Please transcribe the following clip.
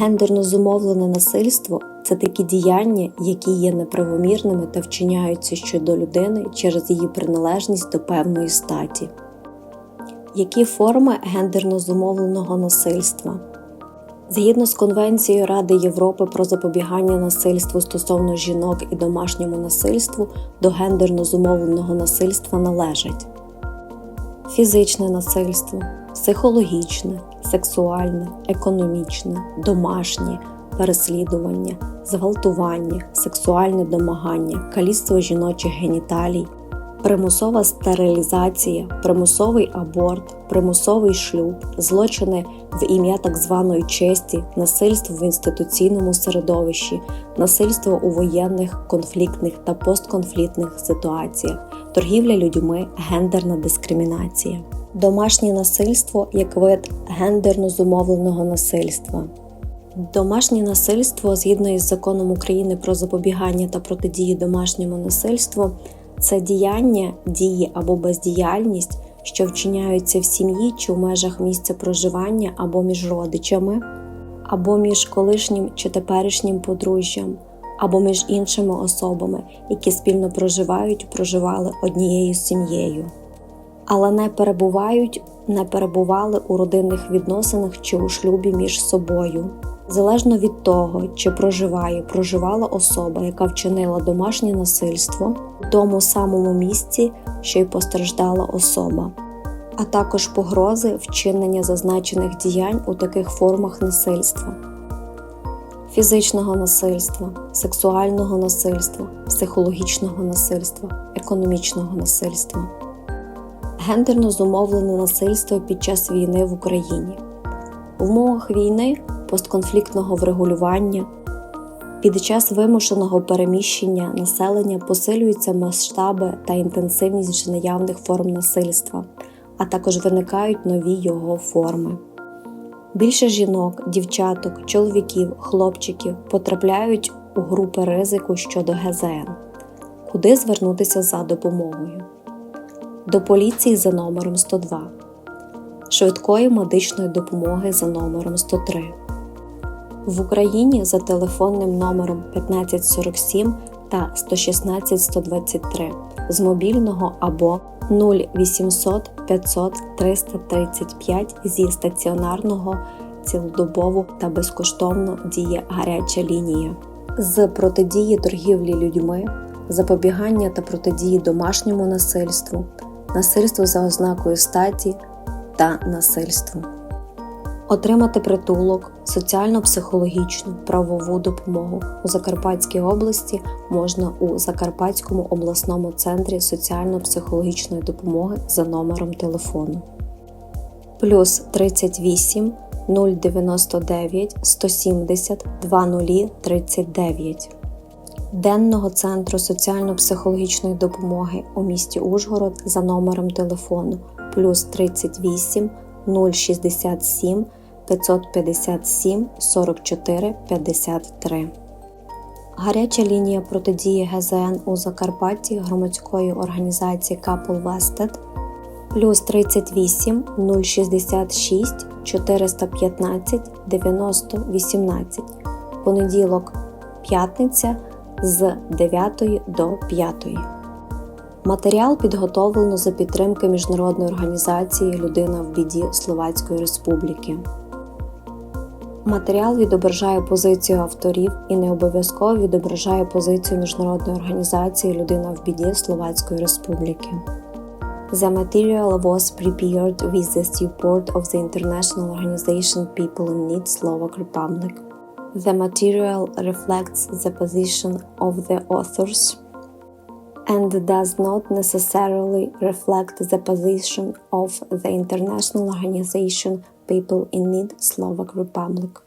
Гендерно зумовлене насильство це такі діяння, які є неправомірними та вчиняються щодо людини через її приналежність до певної статі. Які форми гендерно зумовленого насильства? Згідно з Конвенцією Ради Європи про запобігання насильству стосовно жінок і домашньому насильству до гендерно зумовленого насильства належать фізичне насильство, психологічне, сексуальне, економічне, домашнє, переслідування, зґвалтування, сексуальне домагання, каліцтво жіночих геніталій, примусова стерилізація, примусовий аборт, примусовий шлюб, злочини в ім'я так званої честі, насильство в інституційному середовищі, насильство у воєнних, конфліктних та постконфліктних ситуаціях, торгівля людьми, гендерна дискримінація. Домашнє насильство як вид гендерно зумовленого насильства. Домашнє насильство згідно із законом України про запобігання та протидії домашньому насильству це діяння, дії або бездіяльність, що вчиняються в сім'ї чи в межах місця проживання або між родичами, або між колишнім чи теперішнім подружжям, або між іншими особами, які спільно проживають, проживали однією сім'єю, але не перебувають, не перебували у родинних відносинах чи у шлюбі між собою. Залежно від того, чи проживає, проживала особа, яка вчинила домашнє насильство в тому самому місці, що й постраждала особа, а також погрози вчинення зазначених діянь у таких формах насильства, фізичного насильства, сексуального насильства, психологічного насильства, економічного насильства, гендерно зумовлене насильство під час війни в Україні. В умовах війни постконфліктного врегулювання під час вимушеного переміщення населення посилюються масштаби та інтенсивність вже наявних форм насильства, а також виникають нові його форми. Більше жінок, дівчаток, чоловіків, хлопчиків потрапляють у групи ризику щодо ГЗН, куди звернутися за допомогою. До поліції за номером 102 швидкої медичної допомоги за номером 103. В Україні за телефонним номером 1547 та 116 123 з мобільного або 0800 500 335 зі стаціонарного цілодобово та безкоштовно діє гаряча лінія. З протидії торгівлі людьми, запобігання та протидії домашньому насильству, насильству за ознакою статі та насильству. Отримати притулок, соціально-психологічну правову допомогу у Закарпатській області можна у Закарпатському обласному центрі соціально-психологічної допомоги за номером телефону плюс 38 099 170 2039 Денного центру соціально-психологічної допомоги у місті Ужгород за номером телефону плюс 38 067 557 44 53. Гаряча лінія протидії ГЗН у Закарпатті громадської організації Couple Vested плюс 38 066 415 90 18 понеділок п'ятниця з 9 до 5. Матеріал підготовлено за підтримки міжнародної організації Людина в біді Словацької Республіки. Матеріал відображає позицію авторів і не обов'язково відображає позицію міжнародної організації Людина в біді Словацької Республіки. The material was prepared with the support of the international organization People in Need Slovak Republic. The material reflects the position of the authors and does not necessarily reflect the position of the international organization People in Need Slovak Republic.